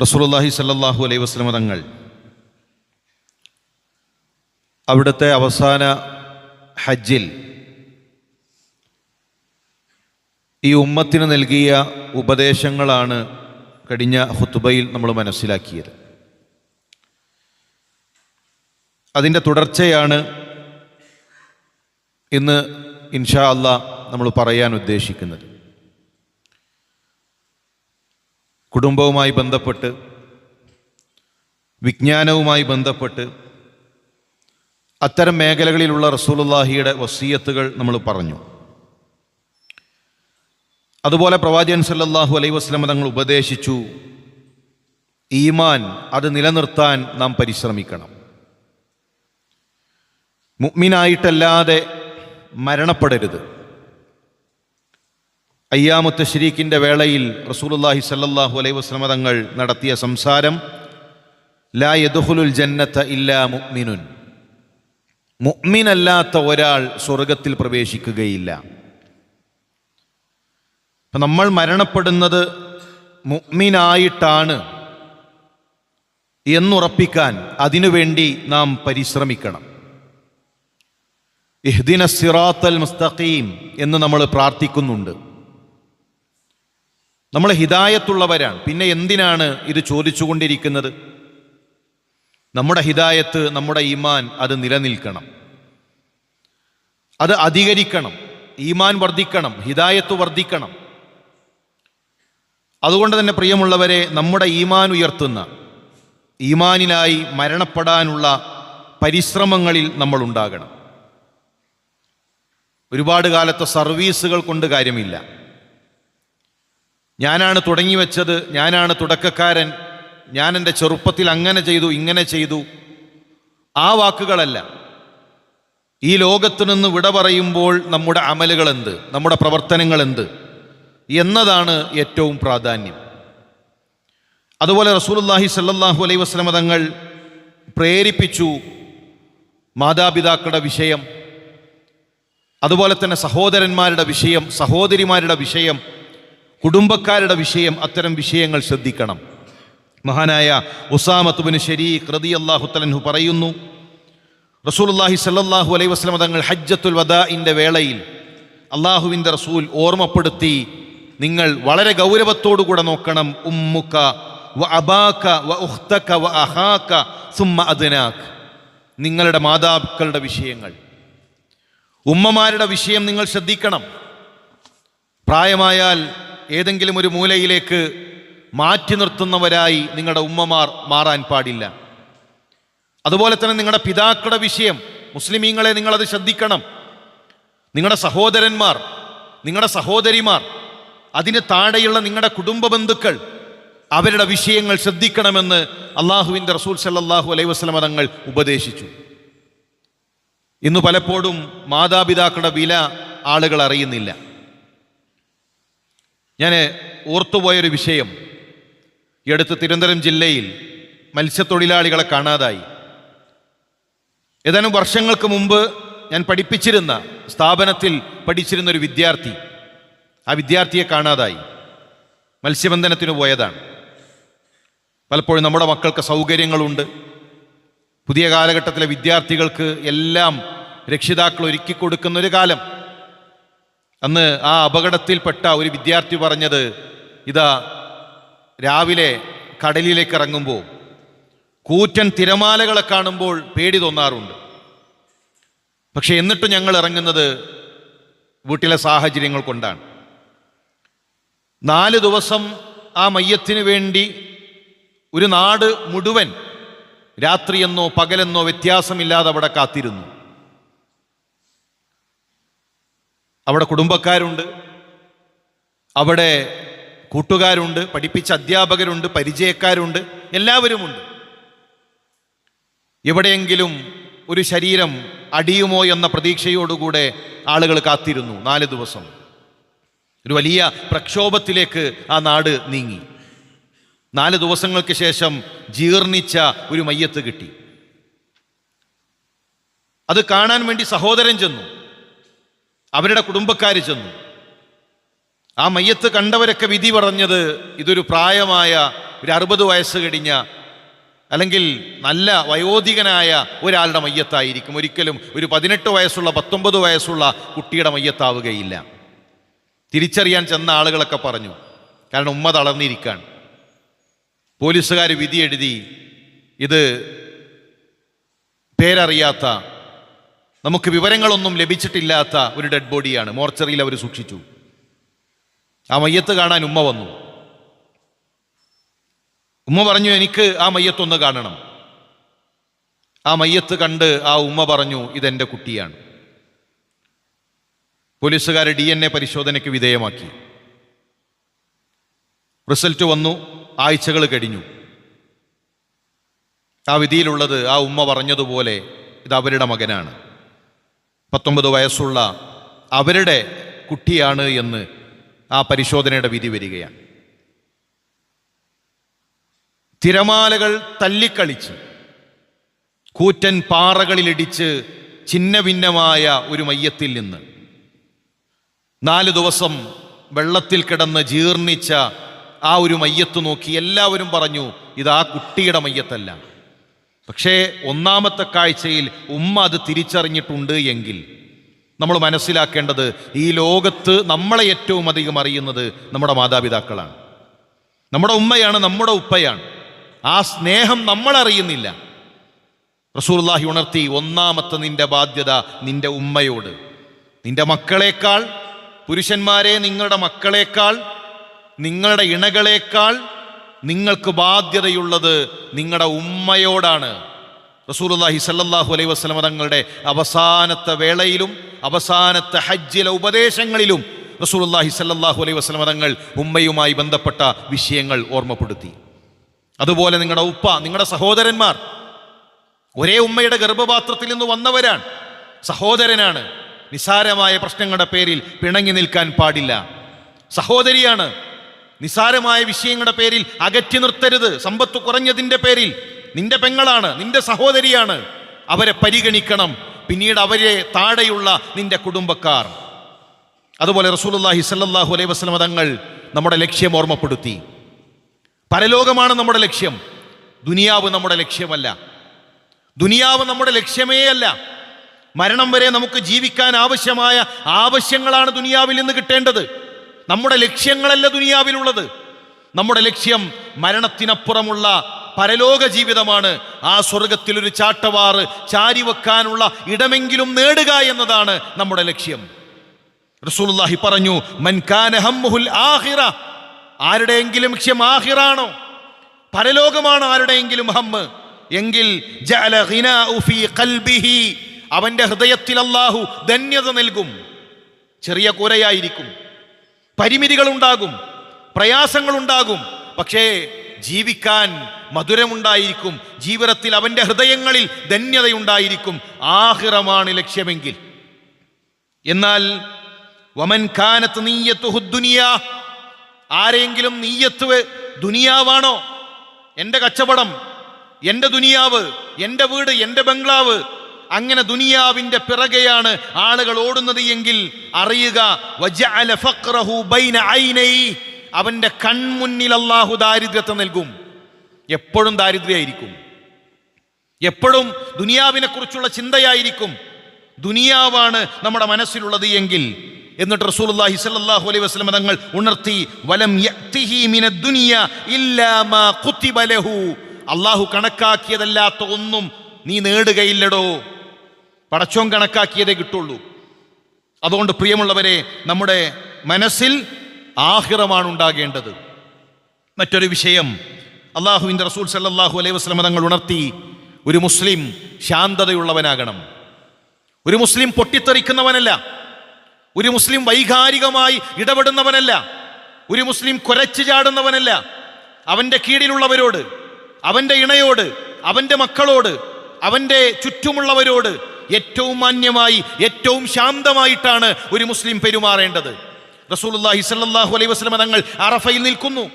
റസൂലുള്ളാഹി സല്ലല്ലാഹു അലൈഹി വസല്ലം തങ്ങൾ അവിടുത്തെ അവസാന ഹജ്ജിൽ ഈ ഉമ്മത്തിന് നൽകിയ ഉപദേശങ്ങളാണ് കഴിഞ്ഞ ഹുത്തുബയിൽ നമ്മൾ മനസ്സിലാക്കിയത്. അതിന്റെ തുടർച്ചയാണ് ഇന്ന് ഇൻഷാ അള്ളാ നമ്മൾ പറയാൻ ഉദ്ദേശിക്കുന്നത്. കുടുംബവുമായി ബന്ധപ്പെട്ട് വിജ്ഞാനവുമായി ബന്ധപ്പെട്ട് അത്തരം മേഖലകളിലുള്ള റസൂലുള്ളാഹിയുടെ വസീയത്തുകൾ നമ്മൾ പറഞ്ഞു. അതുപോലെ പ്രവാചകൻ സല്ലല്ലാഹു അലൈഹി വസല്ലം തങ്ങൾ ഉപദേശിച്ചു ഈമാൻ അത് നിലനിർത്താൻ നാം പരിശ്രമിക്കണം. മുഅ്മിനായിട്ടല്ലാതെ മരണപ്പെടരുത്. അയ്യാമുത്ത ഷരീഖിന്റെ വേളയിൽ റസൂലുള്ളാഹി സല്ലാഹു അലൈഹി വസ്ലമ തങ്ങൾ നടത്തിയ സംസാരം ലാ യദുഹുലുൽ ജന്നത്ത ഇല്ലാ മുഅ്മിനുൻ. മുഅ്മിനല്ലാത്ത ഒരാൾ സ്വർഗത്തിൽ പ്രവേശിക്കുകയില്ല. അപ്പം നമ്മൾ മരണപ്പെടുന്നത് മുഅ്മിനായിട്ടാണ് എന്നുറപ്പിക്കാൻ അതിനുവേണ്ടി നാം പരിശ്രമിക്കണം. ഇഹ്ദിന സിറാത്തൽ മുസ്തഖീം എന്ന് നമ്മൾ പ്രാർത്ഥിക്കുന്നുണ്ട്. നമ്മൾ ഹിതായത്തുള്ളവരാണ് പിന്നെ എന്തിനാണ് ഇത് ചോദിച്ചുകൊണ്ടിരിക്കുന്നത്? നമ്മുടെ ഹിതായത്ത് നമ്മുടെ ഈമാൻ അത് നിലനിൽക്കണം. അത് അധികരിക്കണം. ഈമാൻ വർദ്ധിക്കണം ഹിതായത്ത് വർദ്ധിക്കണം. അതുകൊണ്ട് തന്നെ പ്രിയമുള്ളവരെ നമ്മുടെ ഈമാൻ ഉയർത്തുന്ന ഈമാനിലായി മരണപ്പെടാനുള്ള പരിശ്രമങ്ങളിൽ നമ്മൾ ഉണ്ടാകണം. ഒരുപാട് കാലത്തെ സർവീസുകൾ കൊണ്ട് കാര്യമില്ല. ഞാനാണ് തുടങ്ങി വെച്ചത് ഞാനാണ് തുടക്കക്കാരൻ ഞാൻ എന്റെ ചെറുപ്പത്തിൽ അങ്ങനെ ചെയ്തു ഇങ്ങനെ ചെയ്തു. ആ വാക്കുകളല്ല. ഈ ലോകത്തു നിന്ന് വിട പറയുമ്പോൾ നമ്മുടെ അമലുകൾ എന്ത് നമ്മുടെ പ്രവർത്തനങ്ങൾ എന്ത് എന്നതാണ് ഏറ്റവും പ്രാധാന്യം. അതുപോലെ റസൂലുള്ളാഹി സല്ലല്ലാഹു അലൈഹി വസ്ലമ തങ്ങൾ പ്രേരിപ്പിച്ചു മാതാപിതാക്കളുടെ വിഷയം അതുപോലെ തന്നെ സഹോദരന്മാരുടെ വിഷയം സഹോദരിമാരുടെ വിഷയം കുടുംബക്കാരുടെ വിഷയം അത്തരം വിഷയങ്ങൾ ശ്രദ്ധിക്കണം. മഹാനായ ഉസാമത്തുബിന് ഷരീഖ് റതി അള്ളാഹു തലൻഹു പറയുന്നു റസൂലുള്ളാഹി സല്ലാഹു അലൈഹി വസ്ലം തങ്ങൾ ഹജ്ജത്തുൽ വദാഇന്റെ വേളയിൽ അള്ളാഹുവിന്റെ റസൂൽ ഓർമ്മപ്പെടുത്തി നിങ്ങൾ വളരെ ഗൗരവത്തോടുകൂടെ നോക്കണം ഉമ്മുക്ക വ അബാക്ക വ ഉഹ്തക്ക വ അഹാക്ക സുമ്മ അദ്നാക് നിങ്ങളുടെ മാതാക്കളുടെ വിഷയങ്ങൾ. ഉമ്മമാരുടെ വിഷയം നിങ്ങൾ ശ്രദ്ധിക്കണം. പ്രായമായാൽ ഏതെങ്കിലും ഒരു മൂലയിലേക്ക് മാറ്റി നിർത്തുന്നവരായി നിങ്ങളുടെ ഉമ്മമാർ മാറാൻ പാടില്ല. അതുപോലെ തന്നെ നിങ്ങളുടെ പിതാക്കളുടെ വിഷയം മുസ്ലിമീങ്ങളെ നിങ്ങളത് ശ്രദ്ധിക്കണം. നിങ്ങളുടെ സഹോദരന്മാർ നിങ്ങളുടെ സഹോദരിമാർ അതിന് താഴെയുള്ള നിങ്ങളുടെ കുടുംബ ബന്ധുക്കൾ അവരുടെ വിഷയങ്ങൾ ശ്രദ്ധിക്കണമെന്ന് അള്ളാഹുവിന്റെ റസൂൽ സല്ലാഹു അലൈഹി വസ്ലമ തങ്ങൾ ഉപദേശിച്ചു. ഇന്ന് പലപ്പോഴും മാതാപിതാക്കളുടെ വില ആളുകൾ അറിയുന്നില്ല. ഞാൻ ഓർത്തുപോയൊരു വിഷയം. ഈ അടുത്ത് തിരുവനന്തപുരം ജില്ലയിൽ മത്സ്യത്തൊഴിലാളികളെ കാണാതായി. ഏതാനും വർഷങ്ങൾക്ക് മുമ്പ് ഞാൻ പഠിപ്പിച്ചിരുന്ന സ്ഥാപനത്തിൽ പഠിച്ചിരുന്ന ഒരു വിദ്യാർത്ഥി ആ വിദ്യാർത്ഥിയെ കാണാതായി. മത്സ്യബന്ധനത്തിന് പോയതാണ്. പലപ്പോഴും നമ്മുടെ മക്കൾക്ക് സൗകര്യങ്ങളുണ്ട്. പുതിയ കാലഘട്ടത്തിലെ വിദ്യാർത്ഥികൾക്ക് എല്ലാം രക്ഷിതാക്കൾ ഒരുക്കി കൊടുക്കുന്നൊരു കാലം. അന്ന് ആ അപകടത്തിൽപ്പെട്ട ഒരു വിദ്യാർത്ഥി പറഞ്ഞത് ഇതാ രാവിലെ കടലിലേക്ക് ഇറങ്ങുമ്പോൾ കൂറ്റൻ തിരമാലകളെ കാണുമ്പോൾ പേടി തോന്നാറുണ്ട്. പക്ഷെ എന്നിട്ട് ഞങ്ങൾ ഇറങ്ങുന്നത് വീട്ടിലെ സാഹചര്യങ്ങൾ കൊണ്ടാണ്. നാല് ദിവസം ആ മയ്യത്തിന് വേണ്ടി ഒരു നാട് മുഴുവൻ രാത്രിയെന്നോ പകലെന്നോ വ്യത്യാസമില്ലാതെ അവിടെ കാത്തിരുന്നു. അവിടെ കുടുംബക്കാരുണ്ട്. അവിടെ കൂട്ടുകാരുണ്ട് പഠിപ്പിച്ച അധ്യാപകരുണ്ട് പരിചയക്കാരുണ്ട് എല്ലാവരുമുണ്ട്. എവിടെയെങ്കിലും ഒരു ശരീരം അടിയുമോ എന്ന പ്രതീക്ഷയോടുകൂടെ ആളുകൾ കാത്തിരുന്നു നാല് ദിവസം. ഒരു വലിയ പ്രക്ഷോഭത്തിലേക്ക് ആ നാട് നീങ്ങി. നാല് ദിവസങ്ങൾക്ക് ശേഷം ജീർണിച്ച ഒരു മയ്യത്ത് കിട്ടി. അത് കാണാൻ വേണ്ടി സഹോദരൻ ചെന്നു. അവരുടെ കുടുംബക്കാർ ചെന്നു. ആ മയ്യത്ത് കണ്ടവരൊക്കെ വിധി പറഞ്ഞത് ഇതൊരു പ്രായമായ ഒരു അറുപത് വയസ്സ് കഴിഞ്ഞ അല്ലെങ്കിൽ നല്ല വയോധികനായ ഒരാളുടെ മയ്യത്തായിരിക്കും. ഒരിക്കലും ഒരു പതിനെട്ട് വയസ്സുള്ള പത്തൊമ്പത് വയസ്സുള്ള കുട്ടിയുടെ മയ്യത്താവുകയില്ല. തിരിച്ചറിയാൻ ചെന്ന ആളുകളൊക്കെ പറഞ്ഞു. കാരണം ഉമ്മ തളർന്നിരിക്കുകയാണ് പോലീസുകാർ വിധി എഴുതി. ഇത് പേരറിയാത്ത നമുക്ക് വിവരങ്ങളൊന്നും ലഭിച്ചിട്ടില്ലാത്ത ഒരു ഡെഡ് ബോഡിയാണ് മോർച്ചറിയിൽ അവർ സൂക്ഷിച്ചു. ആ മയ്യത്ത് കാണാൻ ഉമ്മ വന്നു. ഉമ്മ പറഞ്ഞു എനിക്ക് ആ മയ്യത്തൊന്ന് കാണണം. ആ മയ്യത്ത് കണ്ട് ആ ഉമ്മ പറഞ്ഞു ഇതെന്റെ കുട്ടിയാണ്. പോലീസുകാർ ഡി എൻ എ പരിശോധനയ്ക്ക് വിധേയമാക്കി. റിസൾട്ട് വന്നു ആഴ്ചകൾ കഴിഞ്ഞു. ആ വിധിയിലുള്ളത് ആ ഉമ്മ പറഞ്ഞതുപോലെ ഇത് അവരുടെ മകനാണ്. പത്തൊമ്പത് വയസ്സുള്ള അവരുടെ കുട്ടിയാണ് എന്ന് ആ പരിശോധനയുടെ വിധി വരികയാണ്. തിരമാലകൾ തല്ലിക്കളിച്ച് കൂറ്റൻ പാറകളിലിടിച്ച് ഛിന്നഭിന്നമായ ഒരു മയ്യത്തിൽ നിന്ന് നാല് ദിവസം വെള്ളത്തിൽ കിടന്ന് ജീർണിച്ച ആ ഒരു മയ്യത്ത് നോക്കി എല്ലാവരും പറഞ്ഞു ഇത് ആ കുട്ടിയുടെ മയ്യത്തല്ല. പക്ഷേ ഒന്നാമത്തെ കാഴ്ചയിൽ ഉമ്മ അത് തിരിച്ചറിഞ്ഞിട്ടുണ്ട് എങ്കിൽ നമ്മൾ മനസ്സിലാക്കേണ്ടത് ഈ ലോകത്ത് നമ്മളെ ഏറ്റവും അധികം അറിയുന്നത് നമ്മുടെ മാതാപിതാക്കളാണ്. നമ്മുടെ ഉമ്മയാണ് നമ്മുടെ ഉപ്പയാണ്. ആ സ്നേഹം നമ്മൾ അറിയുന്നില്ല. റസൂർലാഹി ഉണർത്തി ഒന്നാമത്തെ നിന്റെ ബാധ്യത നിന്റെ ഉമ്മയോട്. നിന്റെ മക്കളേക്കാൾ പുരുഷന്മാരെ നിങ്ങളുടെ മക്കളേക്കാൾ നിങ്ങളുടെ ഇണകളെക്കാൾ നിങ്ങൾക്ക് ബാധ്യതയുള്ളത് നിങ്ങളുടെ ഉമ്മയോടാണ്. റസൂലുള്ളാഹി സല്ലാഹു അലൈഹി വസ്ലമ തങ്ങളുടെ അവസാനത്തെ വേളയിലും അവസാനത്തെ ഹജ്ജിലെ ഉപദേശങ്ങളിലും റസൂലുള്ളാഹി സല്ലാഹു അലൈഹി വസ്ലമ തങ്ങൾ ഉമ്മയുമായി ബന്ധപ്പെട്ട വിഷയങ്ങൾ ഓർമ്മപ്പെടുത്തി. അതുപോലെ നിങ്ങളുടെ ഉപ്പ നിങ്ങളുടെ സഹോദരന്മാർ ഒരേ ഉമ്മയുടെ ഗർഭപാത്രത്തിൽ നിന്ന് വന്നവരാണ്. സഹോദരനാണ്. നിസാരമായ പ്രശ്നങ്ങളുടെ പേരിൽ പിണങ്ങി നിൽക്കാൻ പാടില്ല. സഹോദരിയാണ്. നിസാരമായ വിഷയങ്ങളുടെ പേരിൽ അകറ്റി നിർത്തരുത്. സമ്പത്ത് കുറഞ്ഞതിന്റെ പേരിൽ. നിന്റെ പെങ്ങളാണ് നിന്റെ സഹോദരിയാണ്. അവരെ പരിഗണിക്കണം. പിന്നീട് അവരെ താഴെയുള്ള നിന്റെ കുടുംബക്കാർ. അതുപോലെ റസൂലുള്ളാഹി സല്ലല്ലാഹു അലൈഹി വസല്ലമ തങ്ങൾ നമ്മുടെ ലക്ഷ്യം ഓർമ്മപ്പെടുത്തി. പരലോകമാണ് നമ്മുടെ ലക്ഷ്യം. ദുനിയാവ് നമ്മുടെ ലക്ഷ്യമല്ല. ദുനിയാവ് നമ്മുടെ ലക്ഷ്യമേ അല്ല. മരണം വരെ നമുക്ക് ജീവിക്കാൻ ആവശ്യമായ ആവശ്യങ്ങളാണ് ദുനിയാവിൽ നിന്ന് കിട്ടേണ്ടത്. നമ്മുടെ ലക്ഷ്യങ്ങളല്ല ദുനിയാവിലുള്ളത്. നമ്മുടെ ലക്ഷ്യം മരണത്തിനപ്പുറമുള്ള പരലോക ജീവിതമാണ്. ആ സ്വർഗത്തിലൊരു ചാട്ടവാറ് ചാരി വെക്കാനുള്ള ഇടമെങ്കിലും നേടുക എന്നതാണ് നമ്മുടെ ലക്ഷ്യം. റസൂലുള്ളാഹി പറഞ്ഞു മൻ കാന ഹമ്മുഹുൽ ആഖിറ. ആരുടെയെങ്കിലും ലക്ഷ്യം ആഹിറാണോ പരലോകമാണ് ആരുടെയെങ്കിലും ഹമ്മ് എങ്കിൽ അവന്റെ ഹൃദയത്തിൽ അള്ളാഹു ധന്യത നൽകും. ചെറിയ കൂരയായിരിക്കും. പരിമിതികളുണ്ടാകും പ്രയാസങ്ങളുണ്ടാകും. പക്ഷേ ജീവിക്കാൻ മധുരമുണ്ടായിരിക്കും ജീവിതത്തിൽ അവന്റെ ഹൃദയങ്ങളിൽ ധന്യതയുണ്ടായിരിക്കും ആഹിറമാണ് ലക്ഷ്യമെങ്കിൽ. എന്നാൽ വമൻ കാനത്ത് നീയത്ത് ഹുദ്ദുനിയ ആരെങ്കിലും നീയത്ത് ദുനിയാവാണോ? എന്റെ കച്ചവടം എന്റെ ദുനിയാവ് എന്റെ വീട് എന്റെ ബംഗ്ലാവ് അങ്ങനെ ദുനിയാവിന്റെ പിറകെയാണ് ആളുകൾ ഓടുന്നത് എങ്കിൽ അറിയുക അവന്റെ കൺമുന്നിൽ അള്ളാഹു ദാരിദ്ര്യത്തെ നൽകും. എപ്പോഴും ദാരിദ്ര്യമായിരിക്കും. എപ്പോഴും ദുനിയാവിനെ കുറിച്ചുള്ള ചിന്തയായിരിക്കും. ദുനിയാവാണ് നമ്മുടെ മനസ്സിലുള്ളത് എങ്കിൽ. എന്നിട്ട് റസൂലുള്ളാഹി സ്വല്ലല്ലാഹു അലൈഹി വസല്ലം തങ്ങൾ ഉണർത്തി വലം അള്ളാഹു കണക്കാക്കിയതല്ലാത്ത ഒന്നും നീ നേടുകയില്ലടോ. പടച്ചോൻ കണക്കാക്കിയതേ കിട്ടുള്ളൂ. അതുകൊണ്ട് പ്രിയമുള്ളവരെ നമ്മുടെ മനസ്സിൽ ആഹിറമാണ് ഉണ്ടാകേണ്ടത്. മറ്റൊരു വിഷയം അള്ളാഹുവിന്റെ റസൂൽ സല്ലാഹു അലൈഹി വസ്ലമ തങ്ങൾ ഉണർത്തി ഒരു മുസ്ലിം ശാന്തതയുള്ളവനാകണം. ഒരു മുസ്ലിം പൊട്ടിത്തെറിക്കുന്നവനല്ല ഒരു മുസ്ലിം വൈകാരികമായി ഇടപെടുന്നവനല്ല ഒരു മുസ്ലിം കുരച്ചു ചാടുന്നവനല്ല. അവന്റെ കീഴിലുള്ളവരോട് അവന്റെ ഇണയോട് അവന്റെ മക്കളോട് അവന്റെ ചുറ്റുമുള്ളവരോട് ഏറ്റവും മാന്യമായി ഏറ്റവും ശാന്തമായിട്ടാണ് ഒരു മുസ്ലിം പെരുമാറേണ്ടത്. റസൂലുള്ളാഹി സല്ലാഹു അലൈഹി വസ്ലമ തങ്ങൾ അറഫയിൽ നിൽക്കുന്നു.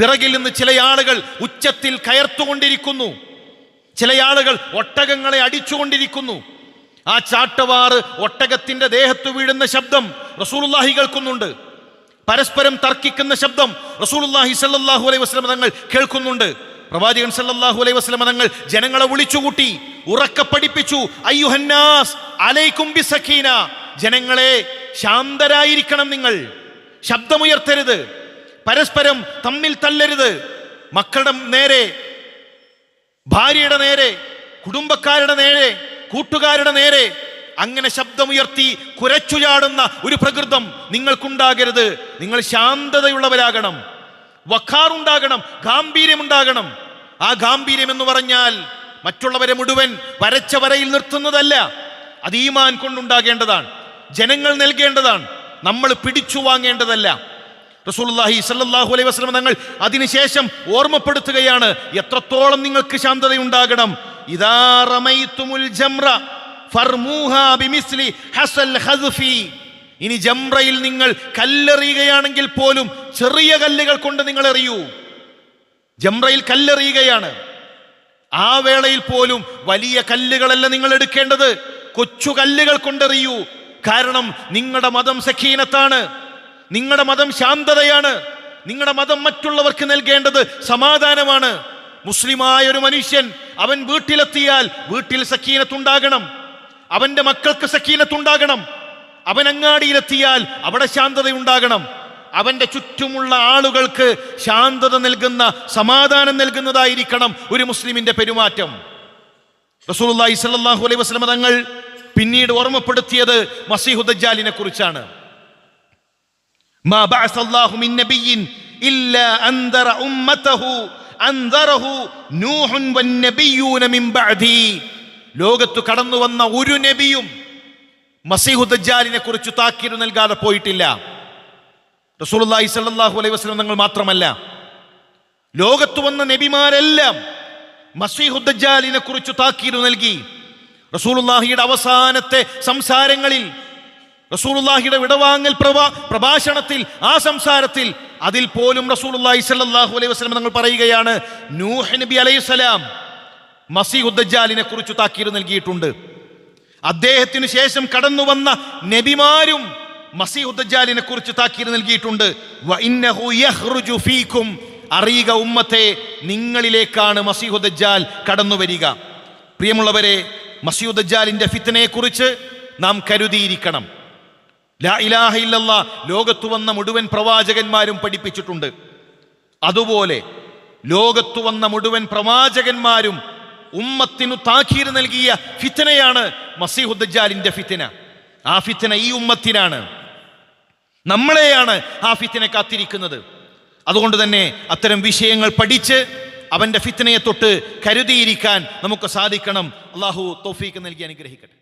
പിറകിൽ നിന്ന് ചില ആളുകൾ ഉച്ചത്തിൽ കയർത്തുകൊണ്ടിരിക്കുന്നു. ചില ആളുകൾ ഒട്ടകങ്ങളെ അടിച്ചുകൊണ്ടിരിക്കുന്നു. ആ ചാട്ടവാറ് ഒട്ടകത്തിന്റെ ദേഹത്ത് വീഴുന്ന ശബ്ദം റസൂലുള്ളാഹി കേൾക്കുന്നുണ്ട്. പരസ്പരം തർക്കിക്കുന്ന ശബ്ദം റസൂലുള്ളാഹി സല്ലാഹു അലൈഹി വസ്ലമ തങ്ങൾ കേൾക്കുന്നുണ്ട്. പ്രവാചകൻ സല്ലാഹു അലൈഹി വസ്ലമ തങ്ങൾ ജനങ്ങളെ വിളിച്ചുകൂട്ടി ഉറക്കെ പഠിപ്പിച്ചു അയ്യുഹന്നാസ് അലൈക്കും സഖീന ജനങ്ങളെ ശാന്തരായിരിക്കണം നിങ്ങൾ ശബ്ദമുയർത്തരുത് പരസ്പരം തമ്മിൽ തല്ലരുത് മക്കളുടെ നേരെ ഭാര്യയുടെ നേരെ കുടുംബക്കാരുടെ നേരെ കൂട്ടുകാരുടെ നേരെ. അങ്ങനെ ശബ്ദമുയർത്തി കുരച്ചുചാടുന്ന ഒരു പ്രകൃതം നിങ്ങൾക്കുണ്ടാകരുത്. നിങ്ങൾ ശാന്തതയുള്ളവരാകണം. വക്കാറുണ്ടാകണം ഗാംഭീര്യമുണ്ടാകണം. ആ ഗാംഭീര്യം എന്ന് പറഞ്ഞാൽ മറ്റുള്ളവരെ മുഴുവൻ വരച്ച വരയിൽ നിർത്തുന്നതല്ല അത് ഈമാൻ കൊണ്ടുണ്ടാകേണ്ടതാണ് ജനങ്ങൾ നൽകേണ്ടതാണ് നമ്മൾ പിടിച്ചു വാങ്ങേണ്ടതല്ല. റസൂൽഹി സല്ലാഹു അലൈഹി വസ്ലം തങ്ങൾ അതിനുശേഷം ഓർമ്മപ്പെടുത്തുകയാണ് എത്രത്തോളം നിങ്ങൾക്ക് ശാന്തതയുണ്ടാകണം. ഇദാ റമൈത്തുമുൽ ജംറ ഫർമൂഹാ ബിമിസ്ലി ഹസൽ ഖസ്ഫി ഇനി ജംറയിൽ നിങ്ങൾ കല്ലെറിയുകയാണെങ്കിൽ പോലും ചെറിയ കല്ലുകൾ കൊണ്ട് നിങ്ങൾ എറിയൂ. ജംറയിൽ കല്ലെറിയുകയാണ്. ആ വേളയിൽ പോലും വലിയ കല്ലുകളല്ല നിങ്ങൾ എടുക്കേണ്ടത്. കൊച്ചു കല്ലുകൾ കൊണ്ടെറിയൂ കാരണം നിങ്ങളുടെ മതം സഖീനത്താണ്. നിങ്ങളുടെ മതം ശാന്തതയാണ്. നിങ്ങളുടെ മതം മറ്റുള്ളവർക്ക് നൽകേണ്ടത് സമാധാനമാണ്. മുസ്ലിമായ ഒരു മനുഷ്യൻ അവൻ വീട്ടിലെത്തിയാൽ വീട്ടിൽ സഖീനത്തുണ്ടാകണം. അവന്റെ മക്കൾക്ക് സക്കീനത്തുണ്ടാകണം അവൻ അങ്ങാടിയിലെത്തിയാൽ അവിടെ ശാന്തതയുണ്ടാകണം അവന്റെ ചുറ്റുമുള്ള ആളുകൾക്ക് ശാന്തത നൽകുന്ന സമാധാനം നൽകുന്നതായിരിക്കണം ഒരു മുസ്ലിമിന്റെ പെരുമാറ്റം. റസൂലുള്ളാഹി സ്വല്ലല്ലാഹു അലൈഹി വസല്ലം തങ്ങൾ പിന്നീട് ഓർമ്മപ്പെടുത്തിയത് മസിഹുദ്ജാലിനെ കുറിച്ചാണ്. മാ ബഅസല്ലാഹു ഇല്ലാ ഉമ്മതഹു വൻ നബിയൂന മിൻ ബഅദി. ലോകത്തു കടന്നു വന്ന ഒരു നബിയും മസീഹുദ്ദാലിനെ കുറിച്ച് താക്കീത് നൽകാതെ പോയിട്ടില്ല. റസൂലുള്ളാഹി സ്വല്ലല്ലാഹു അലൈഹി വസല്ലം തങ്ങൾ മാത്രമല്ല. ലോകത്ത് വന്ന നബിമാരെല്ലാം മസീഹുദ്ദാലിനെ കുറിച്ച് താക്കീത് നൽകി. റസൂലുള്ളാഹിയുടെ അവസാനത്തെ സംസാരങ്ങളിൽ റസൂലുള്ളാഹിയുടെ വിടവാങ്ങൽ പ്രഭാ പ്രഭാഷണത്തിൽ ആ സംസാരത്തിൽ അതിൽ പോലും റസൂലുള്ളാഹി സ്വല്ലല്ലാഹു അലൈഹി വസല്ലം തങ്ങൾ പറയുകയാണ് നൂഹ് നബി അലൈഹിസ്സലാം മസീഹുദ്ദാലിനെ കുറിച്ച് താക്കീത് നൽകിയിട്ടുണ്ട്. അദ്ദേഹത്തിന് ശേഷം കടന്നു വന്ന നബിമാരും മസീഹുദ്ദാലിനെ കുറിച്ച് താക്കീര് നൽകിയിട്ടുണ്ട്. അറിയുക ഉമ്മത്തെ നിങ്ങളിലേക്കാണ് മസീഹുദ്ദാൽ കടന്നു വരിക. പ്രിയമുള്ളവരെ മസിഹുദ്ജാലിന്റെ ഫിത്തനയെ കുറിച്ച് നാം കരുതിയിരിക്കണം. ലാ ഇലാഹ ഇല്ലല്ല ലോകത്തു വന്ന മുഴുവൻ പ്രവാചകന്മാരും പഠിപ്പിച്ചിട്ടുണ്ട്. അതുപോലെ ലോകത്തു വന്ന മുഴുവൻ പ്രവാചകന്മാരും ഉമ്മത്തിനു താക്കീര് നൽകിയ ഫിത്തനയാണ് മസീഹുദ്ജാലിന്റെ ഫിത്തന. ആ ഫിത്തന ഈ ഉമ്മത്തിനാണ്. നമ്മളെയാണ് ആ ഫിത്തനെ കാത്തിരിക്കുന്നത്. അതുകൊണ്ട് തന്നെ അത്തരം വിഷയങ്ങൾ പഠിച്ച് അവന്റെ ഫിത്തനയെ തൊട്ട് കരുതിയിരിക്കാൻ നമുക്ക് സാധിക്കണം. അള്ളാഹു തോഫീക്ക് നൽകി അനുഗ്രഹിക്കട്ടെ.